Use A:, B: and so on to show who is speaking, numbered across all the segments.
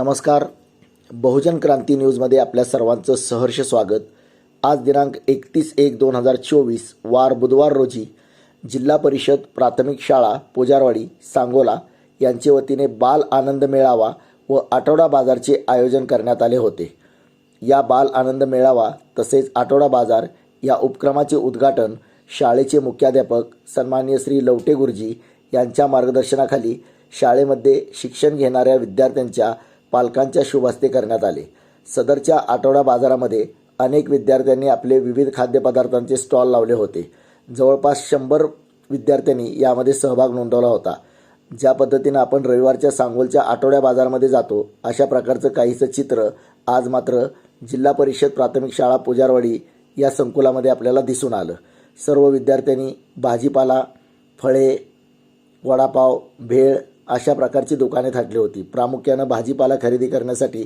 A: नमस्कार. बहुजन क्रांती न्यूजमध्ये आपल्या सर्वांचं सहर्ष स्वागत. आज दिनांक एकतीस एक दोन हजार चोवीस वार बुधवार रोजी जिल्हा परिषद प्राथमिक शाळा पुजारवाडी सांगोला यांचे वतीने बाल आनंद मेळावा व आठवडा बाजारचे आयोजन करण्यात आले होते. या बाल आनंद मेळावा तसेच आठवडा बाजार या उपक्रमाचे उद्घाटन शाळेचे मुख्याध्यापक सन्मान्य श्री लवटे गुरुजी यांच्या मार्गदर्शनाखाली शाळेमध्ये शिक्षण घेणाऱ्या विद्यार्थ्यांच्या पालकांच्या शुभहस्ते करण्यात आले. सदरच्या आठवडा बाजारामध्ये अनेक विद्यार्थ्यांनी आपले विविध खाद्यपदार्थांचे स्टॉल लावले होते. जवळपास शंभर विद्यार्थ्यांनी यामध्ये सहभाग नोंदवला होता. ज्या पद्धतीनं आपण रविवारच्या सांगोलच्या आठवड्या बाजारामध्ये जातो अशा प्रकारचं काहीचं चित्र आज मात्र जिल्हा परिषद प्राथमिक शाळा पुजारवाडी या संकुलामध्ये आपल्याला दिसून आलं. सर्व विद्यार्थ्यांनी भाजीपाला फळे वडापाव भेळ अशा प्रकारची दुकाने थाटली होती. प्रामुख्यानं भाजीपाला खरेदी करण्यासाठी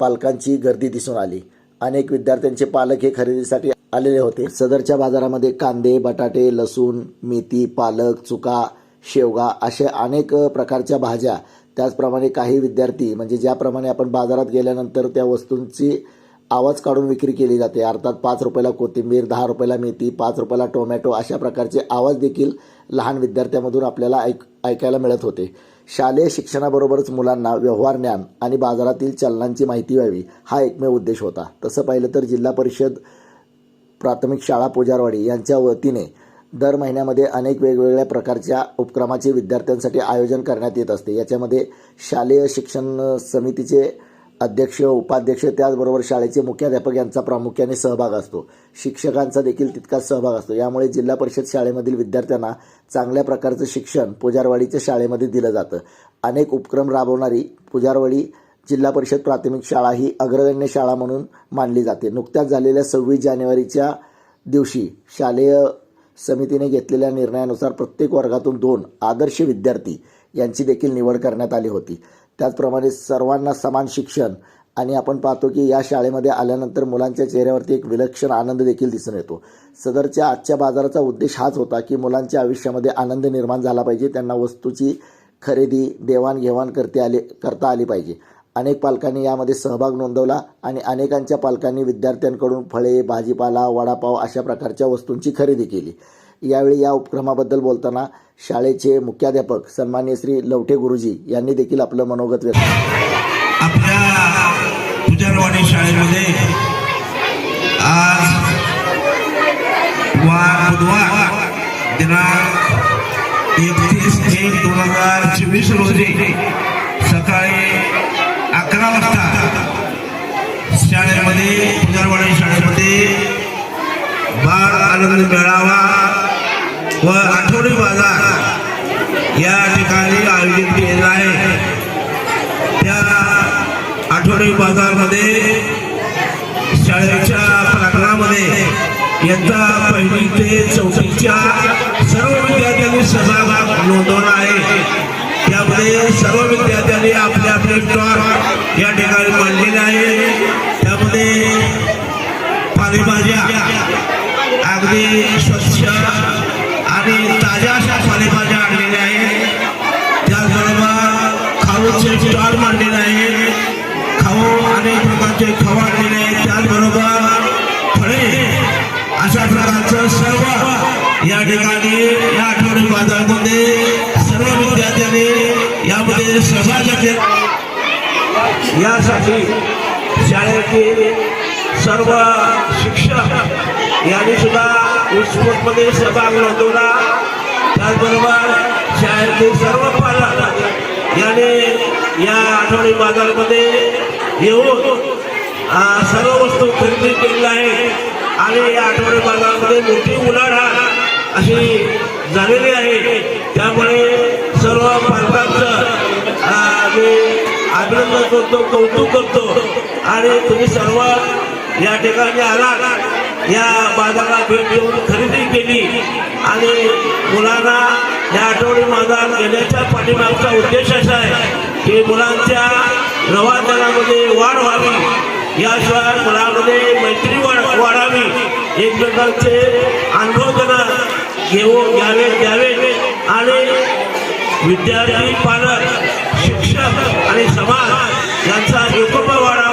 A: पालकांची गर्दी दिसून आली. अनेक विद्यार्थ्यांचे पालक हे खरेदीसाठी आलेले होते. सदरच्या बाजारामध्ये कांदे बटाटे लसूण मेथी पालक चुका शेवगा अशा अनेक प्रकारच्या भाज्या त्याचप्रमाणे काही विद्यार्थी म्हणजे ज्याप्रमाणे आपण बाजारात गेल्यानंतर त्या वस्तूंची आवाज काढून विक्री केली जाते. अर्थात पाच रुपयाला कोथिंबीर दहा रुपयाला मेथी पाच रुपयाला टोमॅटो अशा प्रकारचे आवाज देखील लहान विद्यार्थ्यांमधून आपल्याला ऐक ऐकायला मिळत होते. शालेय शिक्षणाबरोबरच मुलांना व्यवहार ज्ञान आणि बाजारातील चलनांची माहिती व्हावी हा एकमेव उद्देश होता. तसं पाहिलं तर जिल्हा परिषद प्राथमिक शाळा पुजारवाडी यांच्या वतीने दर महिन्यामध्ये अनेक वेगवेगळ्या प्रकारच्या उपक्रमाचे विद्यार्थ्यांसाठी आयोजन करण्यात येत असते. याच्यामध्ये शालेय शिक्षण समितीचे अध्यक्ष उपाध्यक्ष त्याचबरोबर शाळेचे मुख्याध्यापक यांचा प्रामुख्याने सहभाग असतो. शिक्षकांचा देखील तितकाच सहभाग असतो. यामुळे जिल्हा परिषद शाळेमधील विद्यार्थ्यांना चांगल्या प्रकारचं शिक्षण पुजारवाडीच्या शाळेमध्ये दिलं जातं. अनेक उपक्रम राबवणारी पुजारवाडी जिल्हा परिषद प्राथमिक शाळा ही अग्रगण्य शाळा म्हणून मानली जाते. नुकत्याच झालेल्या सव्वीस जानेवारीच्या दिवशी शालेय समितीने घेतलेल्या निर्णयानुसार प्रत्येक वर्गातून दोन आदर्श विद्यार्थी यांची देखील निवड करण्यात आली होती. त्याचप्रमाणे सर्वांना समान शिक्षण. आणि आपण पाहतो की या शाळेमध्ये आल्यानंतर मुलांच्या चेहऱ्यावरती एक विलक्षण आनंद देखील दिसून येतो. सदरच्या आजच्या बाजाराचा उद्देश हाच होता की मुलांच्या आयुष्यामध्ये आनंद निर्माण झाला पाहिजे. त्यांना वस्तूची खरेदी देवाणघेवाण करते आले करता आली पाहिजे. अनेक पालकांनी यामध्ये सहभाग नोंदवला आणि अनेकांच्या पालकांनी विद्यार्थ्यांकडून फळे भाजीपाला वडापाव अशा प्रकारच्या वस्तूंची खरेदी केली. यावेळी या उपक्रमाबद्दल बोलताना शाळेचे मुख्याध्यापक सन्मान्य श्री लवटे गुरुजी यांनी देखील आपलं मनोगत व्यक्त
B: आपल्या शाळेमध्ये आज बुधवार दिनांक एकतीस एक दोन हजार चोवीस रोजी सकाळी अकरा वाजता शाळेमध्ये पुजारवाडी शाळेमध्ये बाळ आनंद मेळावा व आठवडी बाजार या ठिकाणी आयोजित केलेला आहे. त्या आठवडी बाजारमध्ये शाळेच्या प्रांगणामध्ये यंदा पहिली ते चौथीच्या सर्व विद्यार्थ्यांनी सहभाग नोंदवला आहे. त्यामध्ये सर्व विद्यार्थ्यांनी आपले आपले टॉर या ठिकाणी पालेभाज्या आणलेल्या आहेत त्याचबरोबर खाऊचे स्टॉल मांडलेले आहे. खाऊ अनेक प्रकारचे खाऊ आणलेले आहेत त्याचबरोबर फळे अशा प्रकारचं सर्व या ठिकाणी या आठवडी बाजारामध्ये सर्व विद्यार्थ्यांनी यामध्ये सहभाग यासाठी शाळेतील सर्व शिक्षक यांनी सुद्धा उत्स्फूर्तपणे सहभाग नोंदवला. त्याचबरोबर शाळेतील सर्व पालक याने या आठवडी बाजारमध्ये येऊन सर्व वस्तू खरेदी केलेल्या आहे आणि या आठवडी बाजारामध्ये मोठी उलाढाल अशी झालेली आहे. त्यामुळे सर्व पालकांचं मी अभिनंदन करतो कौतुक करतो. आणि तुम्ही सर्व या ठिकाणी आला या बाजाराला भेट देऊन खरेदी केली. आणि मुलांना या आठवडी बाजार घेण्याच्या पाठीमागचा उद्देश असा आहे की मुलांच्या रवादानामध्ये वाढ व्हावी. याशिवाय मुलांमध्ये मैत्री वाढ वाढावी. एकमेकांचे अनुभव त्यांना घेऊ घ्यावे द्यावे. आणि विद्यार्थी पालक शिक्षक आणि समाज यांचा एकोपा वाढा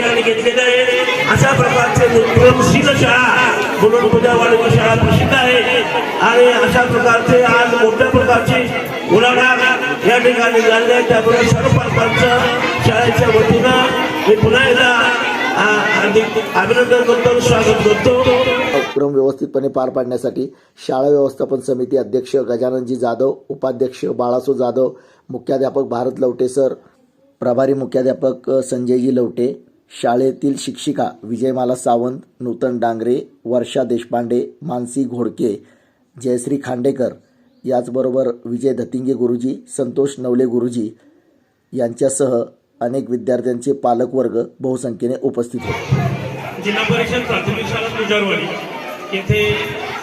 B: ठिकाणी घेतलेले आहेत अशा प्रकारचे उपक्रमशील शाळा म्हणून पुण्या वाढवणी शाळा प्रसिद्ध आहे. आणि अशा प्रकारचे आज मोठ्या प्रकारची उलाढाल या ठिकाणी झालेली आहे. त्यामुळे सर्व पालकांचं शाळेच्या वतीनं मी पुन्हा एकदा अभिनंदन करतो स्वागत करतो.
A: उपक्रम व्यवस्थितपणे पार पाडण्यासाठी शाळा व्यवस्थापन समिती अध्यक्ष गजाननजी जाधव उपाध्यक्ष बाळासो जाधव मुख्याध्यापक भारत लवटे सर प्रभारी मुख्याध्यापक संजयजी लवटे शाळेतील शिक्षिका विजयमाला सावंत नूतन डांगरे वर्षा देशपांडे मानसी घोडके जयश्री खांडेकर याचबरोबर विजय धतिंगे गुरुजी संतोष नवले गुरुजी यांच्यासह अनेक विद्यार्थ्यांचे पालकवर्ग बहुसंख्येने उपस्थित होते.
C: जिल्हा परिषद प्राथमिक शाळा तुझारवाडी येथे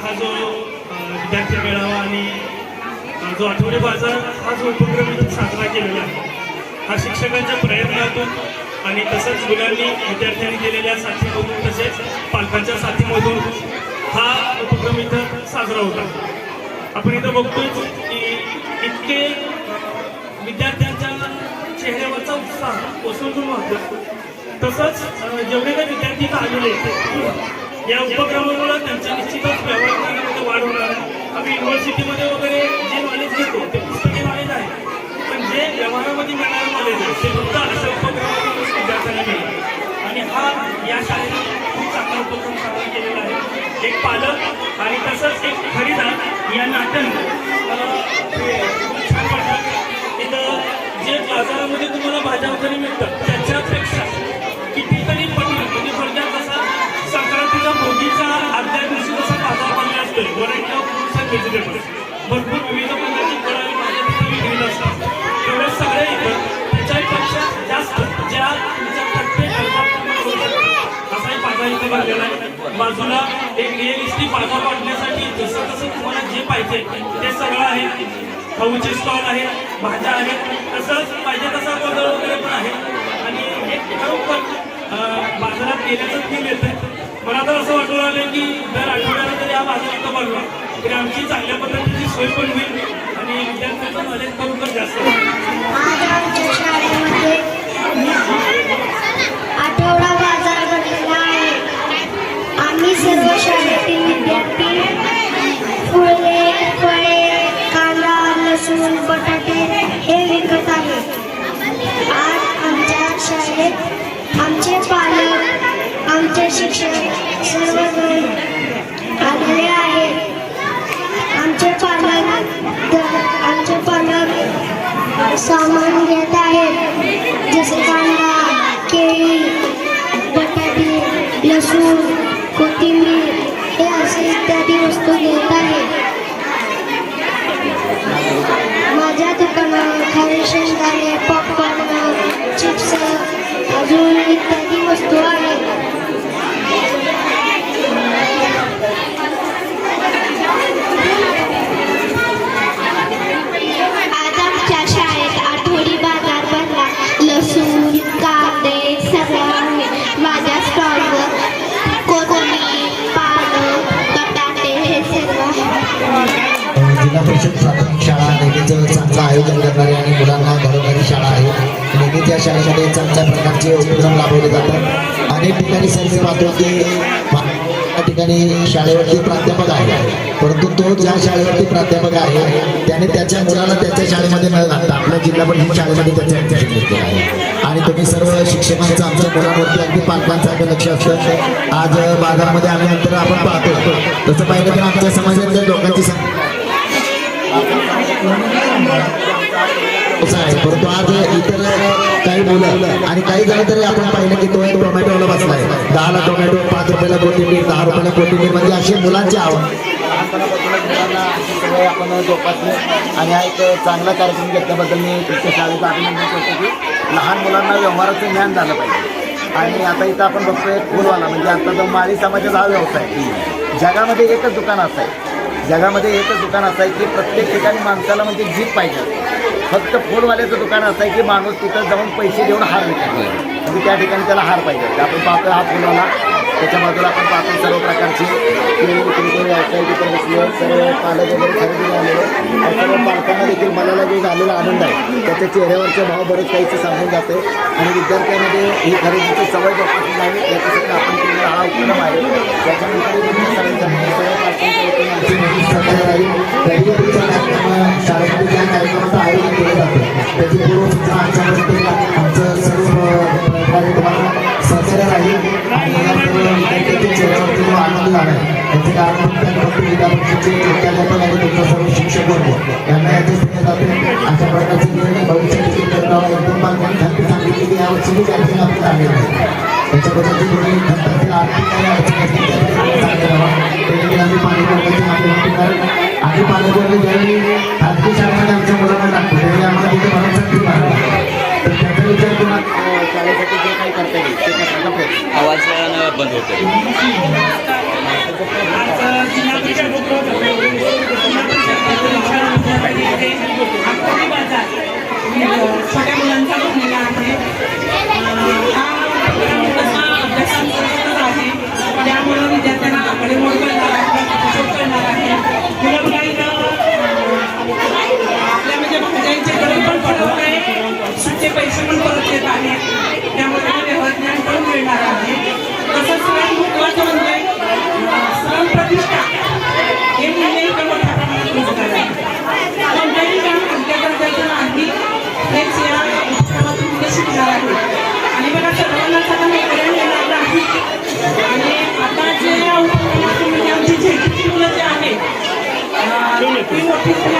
C: हा जो विद्यार्थी मेळावा आणि जो आठवडे बाजार हा जो उपक्रम साजरा केलेला आहे हा शिक्षकांच्या प्रयत्नातून आणि तसंच मुलांनी विद्यार्थ्यांनी केलेल्या साथीमधून तसेच पालकांच्या साथीमधून हा उपक्रम इथं साजरा होता. आपण इथं बघतोय की इतके विद्यार्थ्यांच्या चेहऱ्यावरचा उत्साह ओसंडून वाहतो. तसंच जेवढे काही विद्यार्थी इथं आलेले या उपक्रमामुळे त्यांच्या निश्चितच व्यवहार करण्यामध्ये वाढ होणार आहे. आम्ही युनिव्हर्सिटीमध्ये वगैरे जे नॉलेज घेतो ते पुस्तकी नॉलेज आहे. पण जे व्यवहारामध्ये मिळणारं नॉलेज आहे ते फक्त अशा उपक्रमातूनच विद्यार्थ्यांना मिळेल आणि हा या शाळेने खूप चांगला उपक्रम साजरा केलेला आहे एक पालक आणि तसंच एक खरीदार या नाटन मला हे खूप छान वाटलं इथं जे बाजारामध्ये तुम्हाला भाज्या वगैरे मिळतात त्याच्यापेक्षा कितीतरी पटीने म्हणजे थोडक्यात कसा संक्रांतीच्या भोगीचा आदल्या दिवशी कसा बाजार भरला असतोय variety of fruits and vegetables भरपूर विविध प्रकारची फळं आणि भाज्या तिथे विक्रीला असतात तेवढे सगळे इथं त्याच्यापेक्षा जास्त ज्या तुमच्या प्रत्येक गरजा पूर्ण करू असा एक बाजार इथे भरलेला आहे बाजूला एक रिअलिस्टिक बाजार वाढण्यासाठी जसं जसं तुम्हाला जे पाहिजे ते सगळं आहे. खाऊचे स्टॉल आहे भाज्या आहेत. तसंच पाहिजे तसा बदल वगैरे पण आहे. आणि हे खरोखर बाजारात गेल्याचं फील येतं मला तर असं वाटू आलं की दर आठवड्याला तरी या बाजारात बनवा तरी आमची चांगल्या पद्धतीची सोय पण होईल. आणि विद्यार्थ्यांचं नॉलेज खरोखर जास्त
D: आठवडा बाजार भरलेला आहे. आम्ही सर्व शिक्षक सर्वजण आलेले आहे आमचे पालक आमचे पालक सामान घेत आहेत जसे कांदा केळी बटाटे लसूण कोथिंबीर हे असे इत्यादी वस्तू घेत आहेत माझ्या दुकानात खारी शेंगदाणे पॉपकॉर्न चिप्स अजून इत्यादी वस्तू आहेत.
E: आयोजन करणारी आणि मुलांना घरोघरी शाळा आहे. नेहमी त्या शाळेमध्ये चांगल्या प्रकारचे उपक्रम राबवले जातात. अनेक ठिकाणी सर्व पाहतो की त्या ठिकाणी शाळेवरती प्राध्यापक आहे परंतु तो ज्या शाळेवरती प्राध्यापक आहे त्याने त्याच्या मुलाला त्याच्या शाळेमध्ये न घालता आपल्या जिल्हा परिषद शाळेमध्ये त्याच्या ऍडमिशन आहे. आणि तुम्ही सर्व शिक्षकांचं आमच्या मुलांवरती अगदी पालकांचं अगदी लक्ष असतं. आज बाजारामध्ये आम्ही अंतर आपण पाहतो. तसं पाहिलं तर आमच्या समाजातल्या लोकांची संख्या असं आहे. परंतु आज इतर काही मुलं आणि काही जण तरी आपण पाहिलं की तो एक टोमॅटोला बसलाय. दहाला टोमॅटो पाच रुपयाला कोथिंबीर दहा रुपयाला कोथिंबीर म्हणजे अशी मुलांची आवड. आपण जोपासले आणि हा एक चांगला कार्यक्रम घेतल्याबद्दल मी तुमच्या शाळेचं अभिनंदन करतो की लहान मुलांना व्यवहाराचं ज्ञान झालं पाहिजे. आणि आता इथं आपण बघतोय फुलवाला म्हणजे आता जो माळी समाजाचा हा व्यवसाय जगामध्ये एकच दुकान असं आहे. जगामध्ये एकच दुकान असं आहे की प्रत्येक ठिकाणी माणसाला म्हणजे जीप पाहिजे. फक्त फोनवाल्याचं दुकान असं आहे की माणूस तिथं जाऊन पैसे देऊन हार विकतो
A: म्हणजे त्या ठिकाणी त्याला हार पाहिजे आपण पाहतो हा फोनवाला त्याच्या बाजूला आपण पाहतो सर्व प्रकारची व्यावसायिक सर्व पालक वगैरे खरेदी झालेले सर्व पालकांना देखील मनाला जो झालेला आनंद आहे त्याच्या चेहऱ्यावरचे भाव बरेच काहीचे सांगून जाते. आणि विद्यार्थ्यांमध्ये ही खरेदीची सवय जोपासून आहे याच्यासाठी आपण केलेला हा उपक्रम आहे. त्याच्यानंतर सर्व पालकांच्या
E: शाळेमध्ये ज्या कार्यक्रमाचं आयोजन केलं जातं. त्याची पूर्वसूचना आमच्याकडे आमचं सर्व प्रकारे तुम्हाला सहकार्य राहील. आणि सर्व विद्यार्थ्यांच्या चेहऱ्यावरती जो आनंद झाला आहे. त्याचे कारण फक्त फक्त विद्यापीठाचे मुख्याध्यापक आणि तुमचा सर्व शिक्षक वर्ग यांना याचे श्रेय जाते. अशा प्रकारचे निर्णय भविष्य देखील करताना एकदम पालकांनी खात्री की यावर्षी मी त्या ठिकाणी आपण आलेलो आहे त्याच्याबद्दलची आर्थिक काही अडचण असतील. त्या आम्ही पाणी वर्गाची मागणी होती कारण आम्ही पाणी ज्यावेळी खाजगी शाळेमध्ये आमच्या मुलांना टाकतो त्यावेळी आम्हाला तिथे भरण्यासाठी मार्ग तर त्याचा विचार करून
A: अ, शाळेसाठी जे काही करता येईल ते करण्याचा प्रयत्न
F: आवाज न
G: आता